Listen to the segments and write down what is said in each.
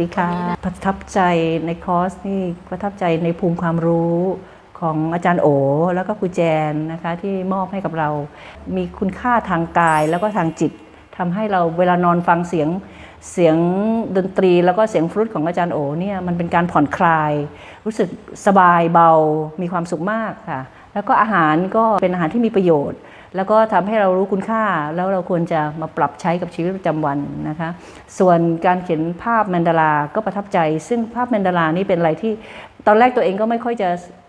ดีค่ะ ประทับใจในคอร์สนี่ประทับใจในภูมิความรู้ของอาจารย์โอแล้วก็ครูแจนนะคะที่มอบให้กับเรา มีคุณค่าทางกายแล้วก็ทางจิตทำให้เราเวลานอนฟังเสียงเสียงดนตรี แล้วก็เสียงฟลุตของอาจารย์โอเนี่ยมันเป็นการผ่อนคลาย รู้สึกสบายเบามีความสุขมากค่ะ แล้วก็อาหารก็เป็นอาหารที่มีประโยชน์ แล้วก็ทำให้เรารู้คุณค่าแล้วเราควรจะมาปรับใช้กับชีวิตประจำวันนะคะ ส่วนการเขียนภาพแมนดาราก็ประทับใจ ซึ่งภาพแมนดารานี่เป็นอะไรที่ตอนแรกตัวเองก็ไม่ค่อยจะ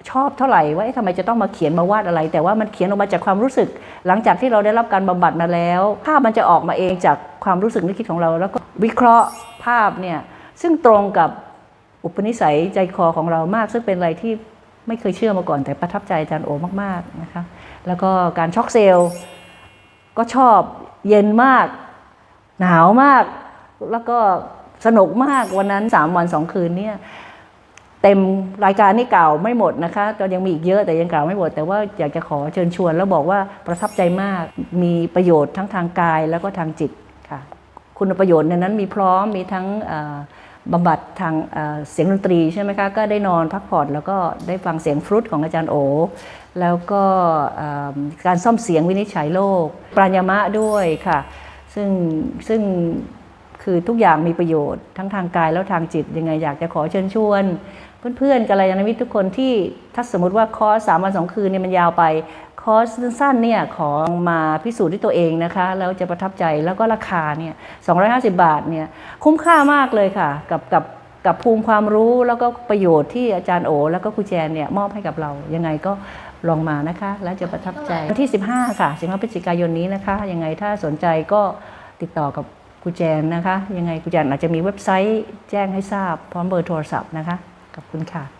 ชอบเท่าไหร่ว่าทำไมจะต้องมาเขียนมาวาดอะไร แต่ว่ามันเขียนออกมาจากความรู้สึก หลังจากที่เราได้รับการบำบัดมาแล้วภาพมันจะออกมาเองจากความรู้สึกนึกคิดของเรา แล้วก็วิเคราะห์ภาพเนี่ยซึ่งตรงกับอุปนิสัยใจคอของเรามาก ซึ่งเป็นอะไรที่ ไม่เคยเชื่อมาก่อนแต่ประทับใจอาจารย์โอมากๆนะคะแล้วก็การช็อกเซลล์ก็ชอบเย็นมาก หนาวมาก แล้วก็สนุกมากวันนั้น 3 วัน 2 คืนเนี่ยเต็มรายการนี่เก่าไม่หมดนะคะก็ยังมีอีกเยอะแต่ยังกล่าวไม่หมด แต่ว่าอยากจะขอเชิญชวน แล้วบอกว่าประทับใจมากมีประโยชน์ทั้งทางกายแล้วก็ทางจิตค่ะ คุณประโยชน์ในนั้นมีพร้อมมีทั้ง บำบัดทางเสียงดนตรีใช่ไหมคะ ก็ได้นอนพักผ่อนแล้วก็ได้ฟังเสียงฟรุตของอาจารย์โอ แล้วก็การซ่อมเสียงวินิจฉัยโรคปรานยามะด้วยค่ะ ซึ่งซึ่งคือทุกอย่างมีประโยชน์ทั้งทางกายแล้วทางจิตยังไงอยากจะขอเชิญชวนเพื่อนๆกัลยาณมิตรทุกคนที่ถ้าสมมติว่าคอร์สสามวันสองคืนเนี่ยมันยาวไป คอร์สสั้นๆเนี่ยขอมาพิสูจน์ด้วยตัวเองนะคะแล้วจะประทับใจแล้วก็ราคาเนี่ย250 บาทเนี่ยคุ้มค่ามากเลยค่ะ กับกับกับภูมิความรู้แล้วก็ประโยชน์ที่อาจารย์โอ แล้วก็ครูแจนเนี่ยมอบให้กับเรายังไงก็ลองมานะคะ แล้วจะประทับใจวันที่ 15 ค่ะ15พฤศจิกายนนี้นะคะยังไงถ้าสนใจก็ติดต่อกับครูแจนนะคะ ยังไงครูแจนอาจจะมีเว็บไซต์แจ้งให้ทราบพร้อมเบอร์โทรศัพท์นะคะขอบคุณค่ะ